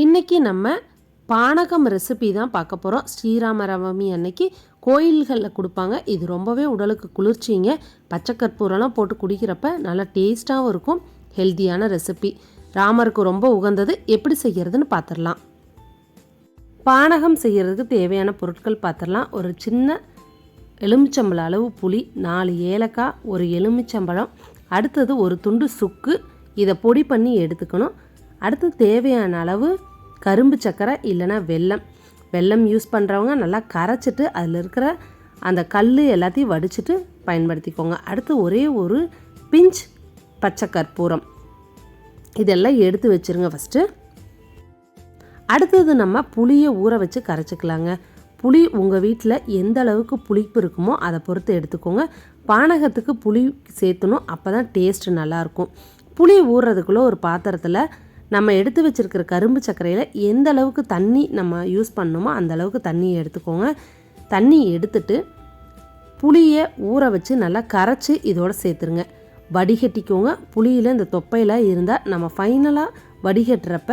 இன்றைக்கி நம்ம பானகம் ரெசிபி தான் பார்க்க போகிறோம் ஸ்ரீராமரவமி அன்னைக்கு கோயில்களில் கொடுப்பாங்க. இது ரொம்பவே உடலுக்கு குளிர்ச்சிங்க. பச்சை கற்பூரம்லாம் போட்டு குடிக்கிறப்ப நல்லா டேஸ்ட்டாகவும் இருக்கும். ஹெல்த்தியான ரெசிபி ராமருக்கு ரொம்ப உகந்தது. எப்படி செய்கிறதுன்னு பார்த்துடலாம். பானகம் செய்கிறதுக்கு தேவையான பொருட்கள் பார்த்துடலாம். ஒரு சின்ன எலுமிச்சம்பழம் அளவு புளி நாலு ஏலக்காய் ஒரு எலுமிச்சம்பழம் அடுத்தது ஒரு துண்டு சுக்கு. இதை பொடி பண்ணி எடுத்துக்கணும். அடுத்து தேவையான அளவு கரும்பு சர்க்கரை இல்லைன்னா வெல்லம். வெல்லம் யூஸ் பண்ணுறவங்க நல்லா கரைச்சிட்டு அதில் இருக்கிற அந்த கல் எல்லாத்தையும் வடிச்சிட்டு பயன்படுத்திக்கோங்க. அடுத்து ஒரே ஒரு பிஞ்ச் பச்சை கற்பூரம். இதெல்லாம் எடுத்து வச்சுருங்க ஃபஸ்ட்டு அடுத்தது நம்ம புளியை ஊற வச்சு கரைச்சிக்கலாங்க. புளி உங்கள் வீட்டில் எந்த அளவுக்கு புளிப்பு இருக்குமோ அதை பொறுத்து எடுத்துக்கோங்க. பானகத்துக்கு புளி சேர்த்தணும் அப்போ தான் டேஸ்ட்டு நல்லாயிருக்கும் புளி ஊறுறதுக்குள்ளே ஒரு பாத்திரத்தில் நம்ம எடுத்து வச்சுருக்கிற கரும்பு சர்க்கரையில் எந்த அளவுக்கு தண்ணி நம்ம யூஸ் பண்ணணுமோ அந்த அளவுக்கு தண்ணியை எடுத்துக்கோங்க. தண்ணி எடுத்துட்டு புளியை ஊற வச்சு நல்லா கரைச்சி இதோடு சேர்த்துருங்க. வடிகட்டிக்கோங்க. புளியில் இந்த தொப்பையில் இருந்தால் நம்ம ஃபைனலாக வடிகட்டுறப்ப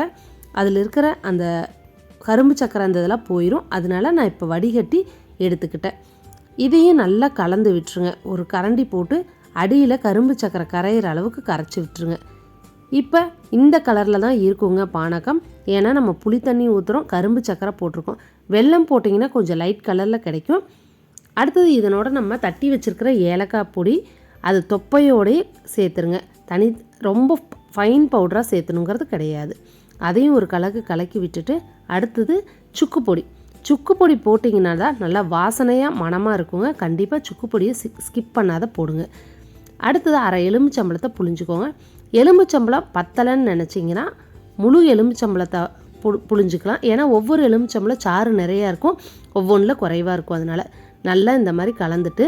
அதில் இருக்கிற அந்த கரும்பு சக்கரை அந்த இதெல்லாம் போயிடும் அதனால நான் இப்போ வடிகட்டி எடுத்துக்கிட்டேன். இதையும் நல்லா கலந்து விட்டுருங்க. ஒரு கரண்டி போட்டு அடியில் கரும்பு சக்கரை கரையிற அளவுக்கு கரைச்சி விட்டுருங்க. இப்போ இந்த கலரில் தான் இருக்குங்க பானகம். ஏன்னா நம்ம புளி தண்ணி ஊற்றுறோம் கரும்பு சக்கரை போட்டிருக்கோம். வெல்லம் போட்டிங்கன்னா கொஞ்சம் லைட் கலரில் கிடைக்கும். அடுத்தது இதனோட நம்ம தட்டி வச்சுருக்கிற ஏலக்காய் பொடி அது தொப்பையோடே சேர்த்துருங்க. தனி ரொம்ப ஃபைன் பவுடராக சேர்த்தணுங்கிறது கிடையாது. அதையும் ஒரு கலக்கு கலக்கி விட்டுட்டு அடுத்தது சுக்கு பொடி. சுக்கு பொடி போட்டிங்கன்னா தான் நல்லா வாசனையாக மனமாக இருக்குங்க. கண்டிப்பாக சுக்கு பொடியை ஸ்கிப் பண்ணாத போடுங்க. அடுத்தது அரை எலுமிச்சம்பளத்தை புளிஞ்சுக்கோங்க எலும்புச்சம்பளம் பத்தலைன்னு நினச்சிங்கன்னா முழு எலும்புச்சம்பளத்தை புழு புழிஞ்சிக்கலாம். ஏன்னா ஒவ்வொரு எலும்புச்சம்பளம் சாறு நிறையா இருக்கும். ஒவ்வொன்றில் குறைவாக இருக்கும் அதனால். நல்லா இந்த மாதிரி கலந்துட்டு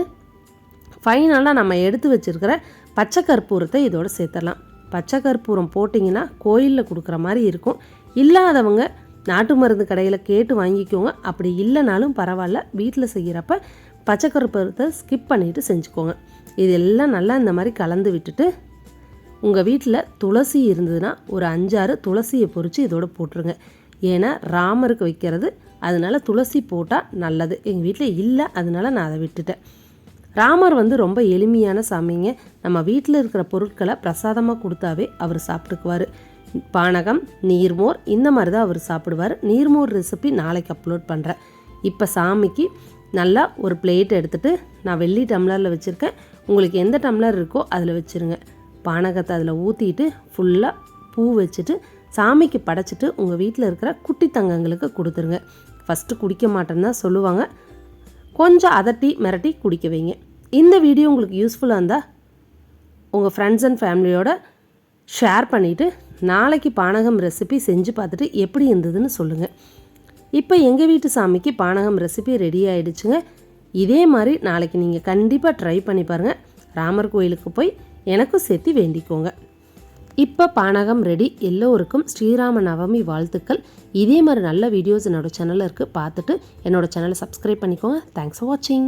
ஃபைனலாக நம்ம எடுத்து வச்சுருக்கிற பச்சை கற்பூரத்தை இதோடு சேர்த்துடலாம். பச்சை கற்பூரம் போட்டிங்கன்னா கோயிலில் கொடுக்குற மாதிரி இருக்கும். இல்லாதவங்க நாட்டு மருந்து கடையில் கேட்டு வாங்கிக்கோங்க. அப்படி இல்லைனாலும் பரவாயில்ல. வீட்டில் செய்கிறப்ப பச்சை கற்பூரத்தை ஸ்கிப் பண்ணிவிட்டு செஞ்சுக்கோங்க. இது எல்லாம் நல்லா இந்த மாதிரி கலந்து விட்டுட்டு உங்கள் வீட்டில் துளசி இருந்ததுன்னா ஒரு அஞ்சாறு துளசியை பொறிச்சு இதோட போட்டுருங்க. ஏன்னா ராமருக்கு வைக்கிறது அதனால் துளசி போட்டால் நல்லது. எங்கள் வீட்டில் இல்லை அதனால் நான் அதை விட்டுட்டேன். ராமர் வந்து ரொம்ப எளிமையான சாமிங்க. நம்ம வீட்டில் இருக்கிற பொருட்களை பிரசாதமாக கொடுத்தாவே அவர் சாப்பிட்டுக்குவார். பானகம் நீர்மோர் இந்த மாதிரி தான் அவர் சாப்பிடுவார். நீர்மோர் ரெசிபி நாளைக்கு அப்லோட் பண்ணுறேன் இப்போ சாமிக்கு நல்லா ஒரு பிளேட் எடுத்துகிட்டு நான் வெள்ளி டம்ளரில் வச்சுருக்கேன். உங்களுக்கு எந்த டம்ளர் இருக்கோ அதில் வச்சுருங்க. பானகத்தை அதில் ஊற்றிட்டு ஃபுல்லாக பூ வச்சுட்டு சாமிக்கு படைச்சிட்டு உங்கள் வீட்டில் இருக்கிற குட்டி தங்கங்களுக்கு கொடுத்துருங்க. ஃபஸ்ட்டு குடிக்க மாட்டேன்னு தான் சொல்லுவாங்க. கொஞ்சம் அதட்டி மிரட்டி குடிக்க வைங்க. இந்த வீடியோ உங்களுக்கு யூஸ்ஃபுல்லாக இருந்தால் உங்கள் ஃப்ரெண்ட்ஸ் அண்ட் ஃபேமிலியோட ஷேர் பண்ணிவிட்டு நாளைக்கு பானகம் ரெசிபி செஞ்சு பார்த்துட்டு எப்படி இருந்ததுன்னு சொல்லுங்கள் இப்போ எங்கள் வீட்டு சாமிக்கு பானகம் ரெசிபி ரெடி ஆகிடுச்சுங்க இதே மாதிரி நாளைக்கு நீங்கள் கண்டிப்பாக ட்ரை பண்ணி பாருங்கள் ராமர் கோயிலுக்கு போய் எனக்கும் சேர்த்து வேண்டிக்கோங்க. இப்போ பானகம் ரெடி. எல்லோருக்கும் ஸ்ரீராம நவமி வாழ்த்துக்கள். இதே மாதிரி நல்ல வீடியோஸ் என்னோடய சேனலில் இருக்குது பார்த்துட்டு என்னோடய சேனலை சப்ஸ்கிரைப் பண்ணிக்கோங்க. தேங்க்ஸ் ஃபார் வாட்சிங்